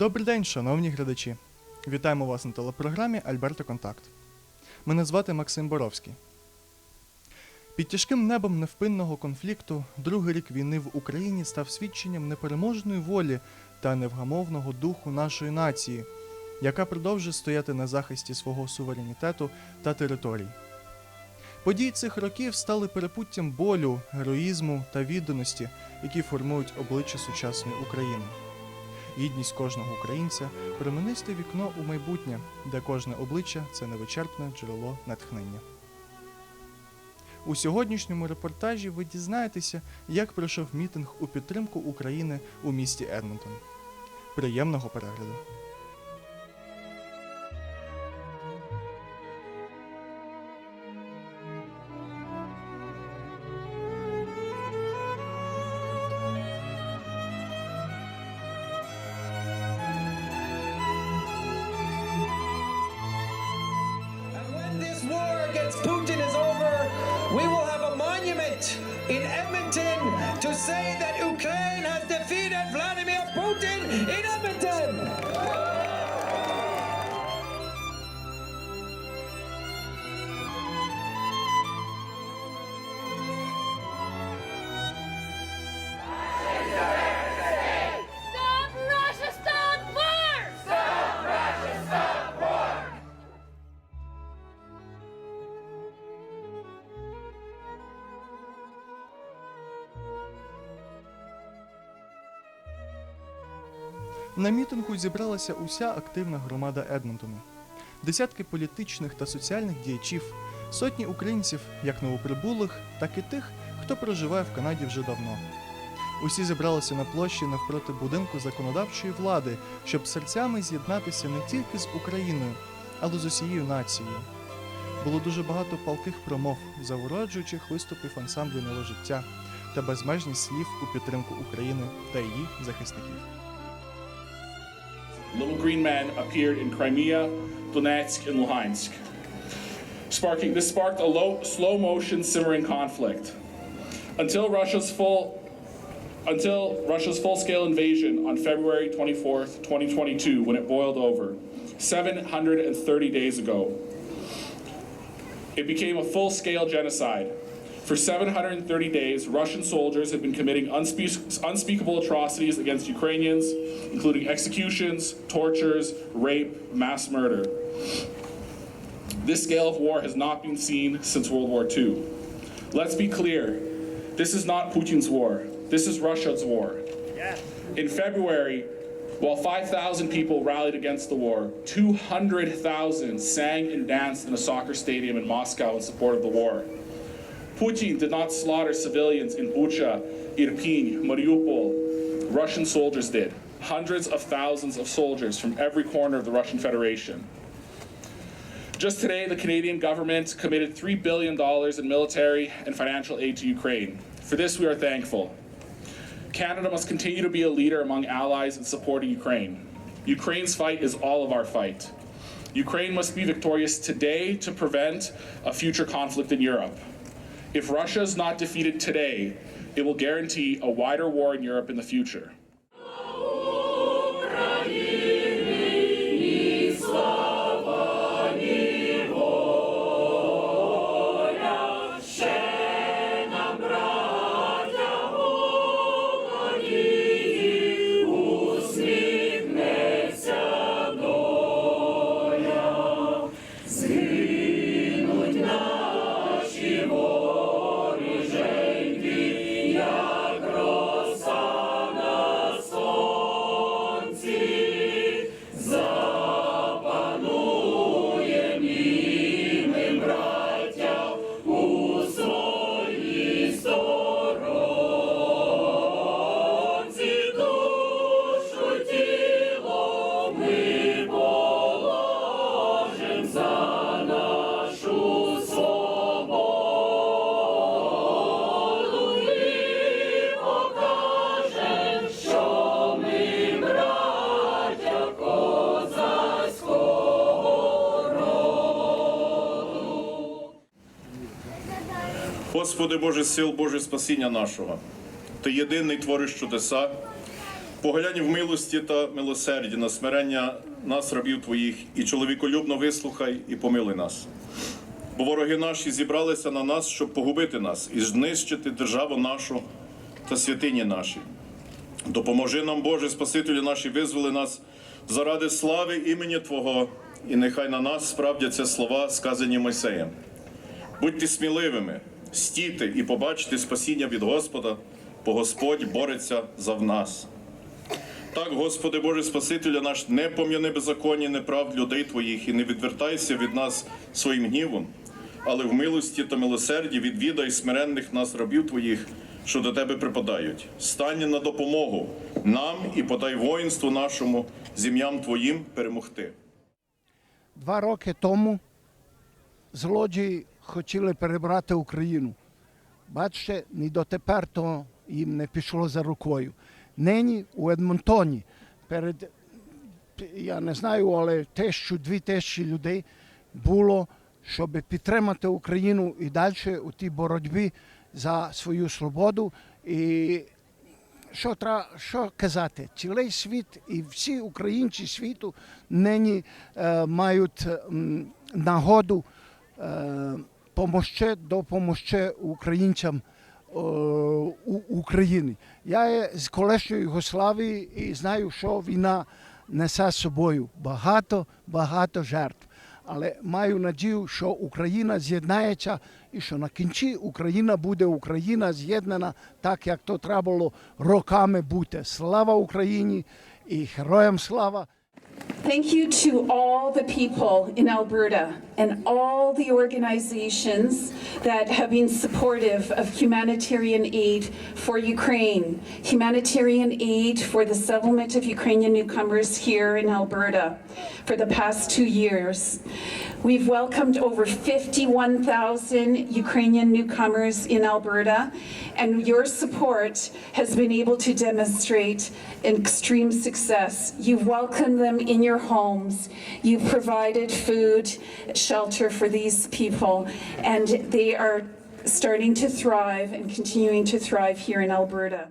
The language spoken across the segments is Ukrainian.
Добрий день, шановні глядачі. Вітаємо вас на телепрограмі Альберто Контакт. Мене звати Максим Боровський. Під тяжким небом невпинного конфлікту другий рік війни в Україні став свідченням непереможної волі та невгамовного духу нашої нації, яка продовжує стояти на захисті свого суверенітету та територій. Події цих років стали перепуттям болю, героїзму та відданості, які формують обличчя сучасної України. Гідність кожного українця променисте вікно у майбутнє, де кожне обличчя це невичерпне джерело натхнення. У сьогоднішньому репортажі ви дізнаєтеся, як пройшов мітинг у підтримку України у місті Едмонтон. Приємного перегляду! На мітингу зібралася уся активна громада Едмонтону. Десятки політичних та соціальних діячів, сотні українців, як новоприбулих, так і тих, хто проживає в Канаді вже давно. Усі зібралися на площі навпроти будинку законодавчої влади, щоб серцями з'єднатися не тільки з Україною, але з усією нацією. Було дуже багато палких промов, заворожуючих виступів ансамблю нове життя та безмежність слів у підтримку України та її захисників. Little green men appeared in Crimea, Donetsk, and Luhansk. Sparking, this sparked a low, slow motion simmering conflict. Until Russia's full until Russia's full-scale invasion on February 24th, 2022, when it boiled over, 730 days ago. It became a full-scale genocide. For 730 days, Russian soldiers have been committing unspe- unspeakable atrocities against Ukrainians, including executions, tortures, rape, mass murder. This scale of war has not been seen since World War II. Let's be clear this is not Putin's war, this is Russia's war. In February, while 5,000 people rallied against the war, 200,000 sang and danced in a soccer stadium in Moscow in support of the war. Putin did not slaughter civilians in Bucha, Irpin, Mariupol. Russian soldiers did. Hundreds of thousands of soldiers from every corner of the Russian Federation. Just today, the Canadian government committed $3 billion in military and financial aid to Ukraine. For this, we are thankful. Canada must continue to be a leader among allies in supporting Ukraine. Ukraine's fight is all of our fight. Ukraine must be victorious today to prevent a future conflict in Europe. If Russia is not defeated today, it will guarantee a wider war in Europe in the future. Господи Боже сил, Боже спасіння нашого. Ти єдиний твориш чудеса, Поглянь в милості та милосерді на смирення нас, рабів твоїх, і чоловіколюбно вислухай і помилуй нас. Бо вороги наші зібралися на нас, щоб погубити нас і знищити державу нашу та святині наші. Допоможи нам, Боже, Спасителю наші, визволи нас заради слави імені Твого, і нехай на нас справдяться слова, сказані Мойсеєм. Будьте сміливими, стійте і побачите спасіння від Господа, бо Господь бореться за нас. Так, Господи Боже Спасителя наш, не пом'яни беззаконні неправд людей Твоїх і не відвертайся від нас своїм гнівом, але в милості та милосерді відвідай смиренних нас рабів Твоїх, що до Тебе припадають. Стань на допомогу нам і подай воїнству нашому, зім'ям Твоїм перемогти. Два роки тому злодії хотіли перебрати Україну. Бачите, ні дотепер то їм не пішло за рукою. Нині у Едмонтоні перед я не знаю, але тисячу, дві тисячі людей було, щоб підтримати Україну і далі у тій боротьбі за свою свободу. І що треба що казати? Цілий світ і всі українці світу нині е, мають м, нагоду е, помогти, допомогти українцям е, у Україні. Я є з колишньої Югославії і знаю, що війна несе з собою багато, багато жертв. Але маю надію, що Україна з'єднається і що на кінці Україна буде Україна з'єднана так, як то треба було роками бути. Слава Україні і героям слава! Thank you to all the people in Alberta and all the organizations that have been supportive of humanitarian aid for Ukraine, humanitarian aid for the settlement of Ukrainian newcomers here in Alberta for the past two years. We've welcomed over 51,000 Ukrainian newcomers in Alberta, and your support has been able to demonstrate extreme success. You've welcomed them in your homes, you've provided food, shelter for these people, and they are starting to thrive and continuing to thrive here in Alberta.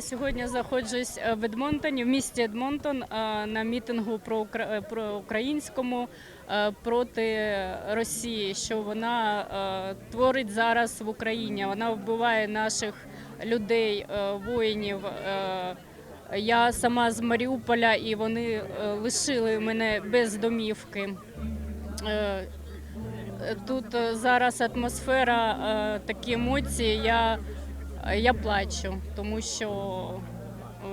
Сьогодні знаходжусь е, в Едмонтоні, в місті Едмонтон, е, на мітингу про е, українському проти Росії, що вона творить зараз в Україні. Вона вбиває наших людей, воїнів. Я сама з Маріуполя, і вони лишили мене без домівки. Тут зараз атмосфера, такі емоції. Я, я плачу, тому що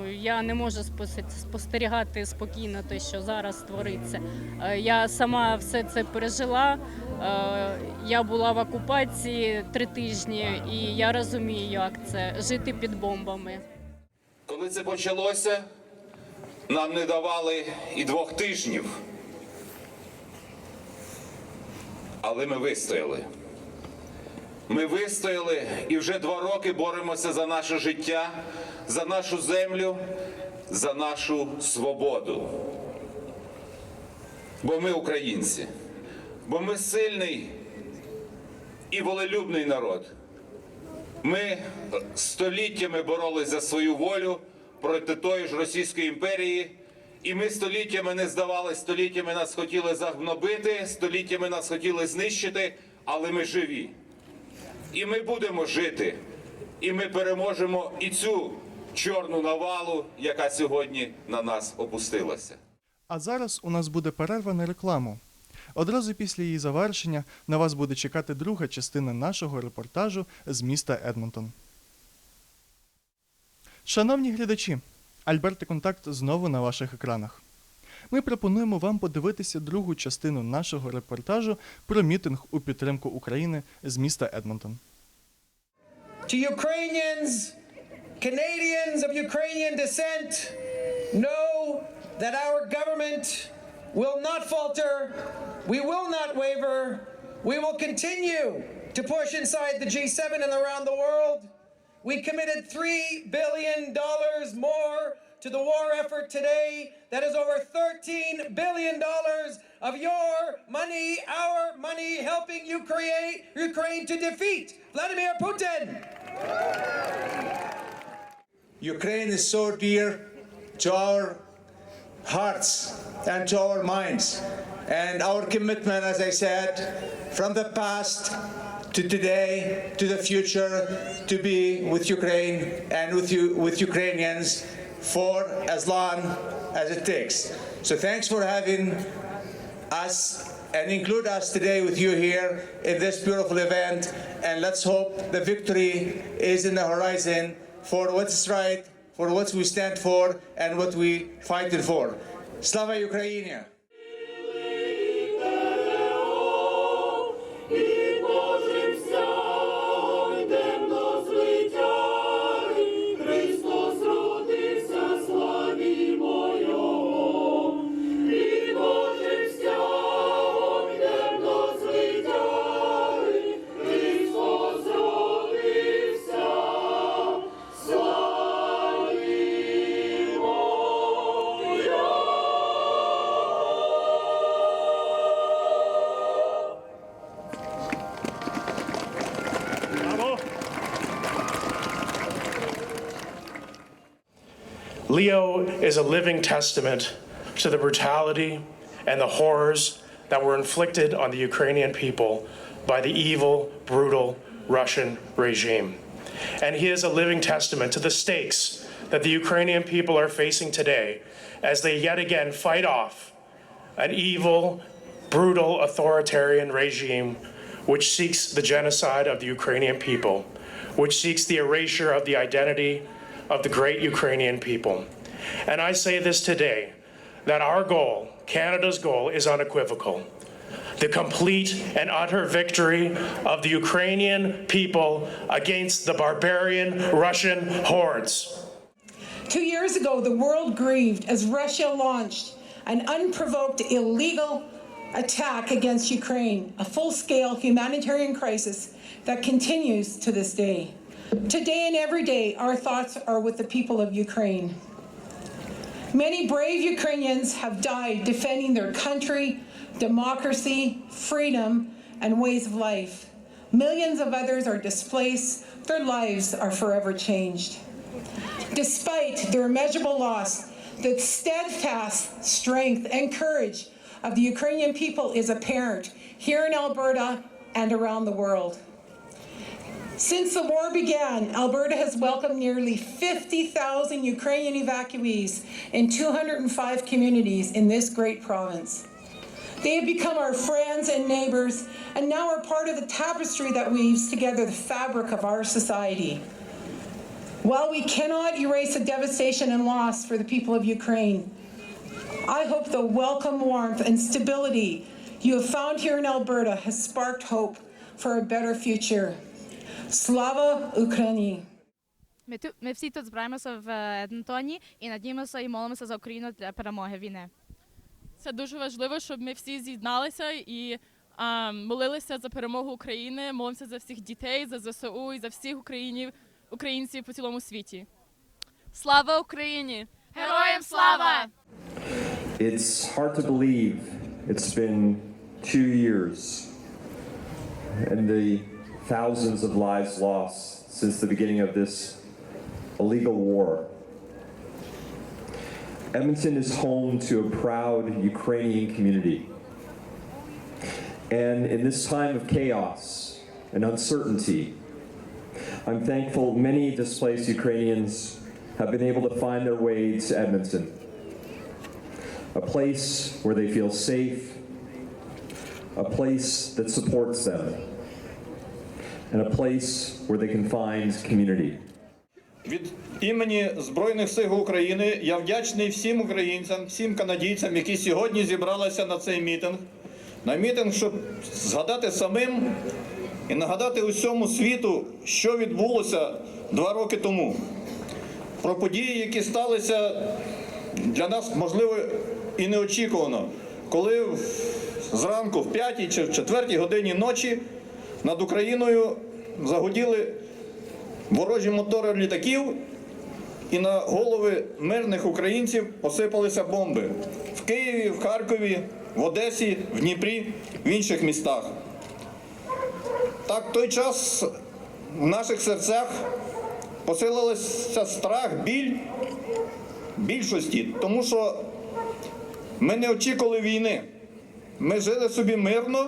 е, я не можу спостерігати спокійно те, що зараз твориться. Е, Я сама все це пережила. Е, Я була в окупації три тижні, і я розумію, як це жити під бомбами. Коли це почалося, нам не давали і двох тижнів. Але ми вистояли. Ми вистояли і вже два роки боремося за наше життя, за нашу землю, за нашу свободу. Бо ми українці, бо ми сильний і волелюбний народ. Ми століттями боролись за свою волю проти тої ж Російської імперії, і ми століттями не здавалися, століттями нас хотіли загнобити, століттями нас хотіли знищити, але ми живі. І ми будемо жити, і ми переможемо і цю чорну навалу, яка сьогодні на нас опустилася. А зараз у нас буде перерва на рекламу. Одразу після її завершення на вас буде чекати друга частина нашого репортажу з міста Едмонтон. Шановні глядачі, Альберт і Контакт знову на ваших екранах. Ми пропонуємо вам подивитися другу частину нашого репортажу про мітинг у підтримку України з міста Едмонтон. To Ukrainians, Canadians of Ukrainian descent, know that our government will not falter, We will not waver. We will continue to push inside the G7 and around the world. We committed $3 billion more to the war effort today. That is over $13 billion of your money, our money, helping you create Ukraine to defeat Vladimir Putin. Ukraine is so dear to our hearts and to our minds. And our commitment, as I said, from the past to today to the future, to be with Ukraine and with you, with Ukrainians for as long as it takes. So thanks for having us and include us today with you here in this beautiful event. And let's hope the victory is in the horizon for what's right, for what we stand for, and what we fighting for. Slava Ukraini! Leo is a living testament to the brutality and the horrors that were inflicted on the Ukrainian people by the evil, brutal Russian regime. And he is a living testament to the stakes that the Ukrainian people are facing today as they yet again fight off an evil, brutal, authoritarian regime which seeks the genocide of the Ukrainian people, which seeks the erasure of the identity of the great Ukrainian people. And I say this today that our goal, Canada's goal, is unequivocal. The complete and utter victory of the Ukrainian people against the barbarian Russian hordes. Two years ago, the world grieved as Russia launched an unprovoked illegal attack against Ukraine, a full scale humanitarian crisis that continues to this day. Today and every day, our thoughts are with the people of Ukraine. Many brave Ukrainians have died defending their country, democracy, freedom, and ways of life. Millions of others are displaced, their lives are forever changed. Despite their immeasurable loss, the steadfast strength and courage of the Ukrainian people is apparent here in Alberta and around the world. Since the war began, Alberta has welcomed nearly 50,000 Ukrainian evacuees in 205 communities in this great province. They have become our friends and neighbors and now are part of the tapestry that weaves together the fabric of our society. While we cannot erase the devastation and loss for the people of Ukraine, I hope the welcome warmth and stability you have found here in Alberta has sparked hope for a better future. Slava Ukraini! Ми, ту, ми всі тут збираємося в Едмонтоні і надіємося і молимося за Україну для перемоги війни. Це дуже важливо, щоб ми всі з'єдналися і а, молилися за перемогу України, молимося за всіх дітей, за ЗСУ і за всіх українців, українців по цілому світі. Слава Україні! Героям слава! It's hard to believe it's been two years and the thousands of lives lost since the beginning of this illegal war. Edmonton is home to a proud Ukrainian community. And in this time of chaos and uncertainty, I'm thankful many displaced Ukrainians have been able to find their way to Edmonton a place where they feel safe, a place that supports them, and a place where they can find community. Від імені Збройних сил України я вдячний всім українцям, всім канадійцям, які сьогодні зібралися на цей мітинг. На мітинг, щоб згадати самим і нагадати усьому світу, що відбулося два роки тому. Про події, які сталися для нас, можливо, і неочікувано, коли зранку, в 5 чи в 4 годині ночі, над Україною загуділи ворожі мотори літаків, і на голови мирних українців посипалися бомби в Києві, в Харкові, в Одесі, в Дніпрі, в інших містах. Так, той час в наших серцях посилилися страх, біль більшості, тому що ми не очікували війни. Ми жили собі мирно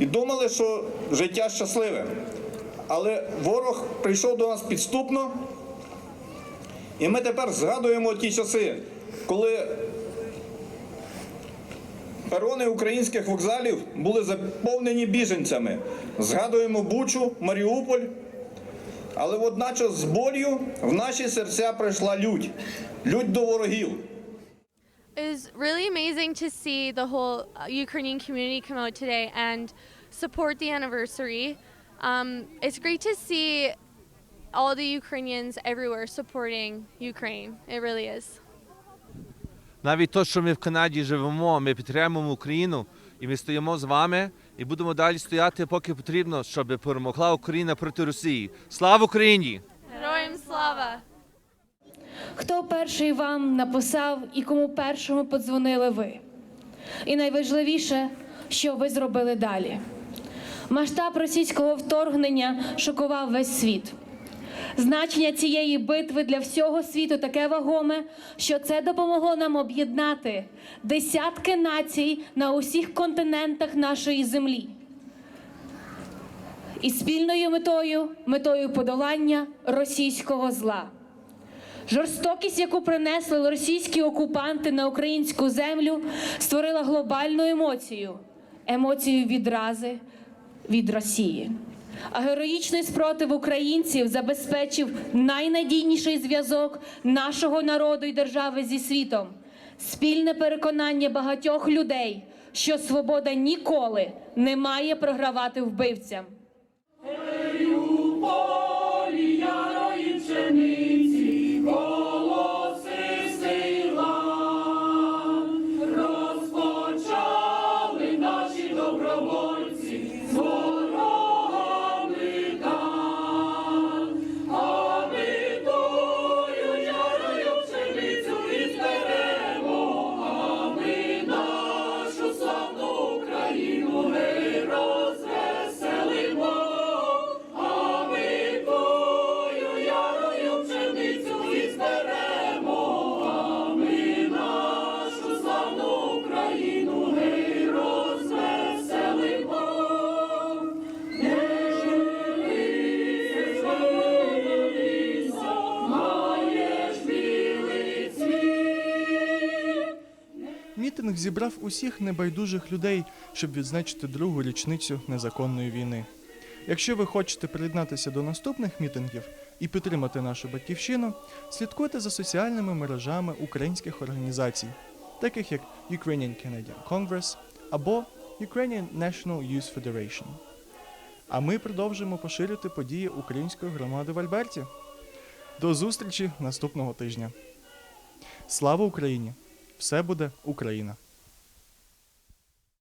і думали, що життя щасливе. Але ворог прийшов до нас підступно, і ми тепер згадуємо ті часи, коли перони українських вокзалів були заповнені біженцями. Згадуємо Бучу, Маріуполь. Але водночас з болью в наші серця прийшла лють, лють до ворогів. It was really amazing to see the whole uh, Ukrainian community come out today and support the anniversary. Um, it's great to see all the Ukrainians everywhere supporting Ukraine. It really is. Навіть то, що ми в Канаді живемо, ми підтримуємо Україну, і ми стоїмо з вами і будемо далі стояти, поки потрібно, щоб перемогла Україна проти Росії. Слава Україні! Хто перший вам написав і кому першому подзвонили ви? І найважливіше, що ви зробили далі. Масштаб російського вторгнення шокував весь світ. Значення цієї битви для всього світу таке вагоме, що це допомогло нам об'єднати десятки націй на усіх континентах нашої землі. І спільною метою метою подолання російського зла. Жорстокість, яку принесли російські окупанти на українську землю, створила глобальну емоцію емоцію відрази від Росії. А героїчний спротив українців забезпечив найнадійніший зв'язок нашого народу і держави зі світом, спільне переконання багатьох людей, що свобода ніколи не має програвати вбивцям. Мітинг зібрав усіх небайдужих людей, щоб відзначити другу річницю незаконної війни. Якщо ви хочете приєднатися до наступних мітингів і підтримати нашу батьківщину, слідкуйте за соціальними мережами українських організацій, таких як Ukrainian Canadian Congress або Ukrainian National Youth Federation. А ми продовжуємо поширювати події української громади в Альберті. До зустрічі наступного тижня. Слава Україні! Все буде Україна!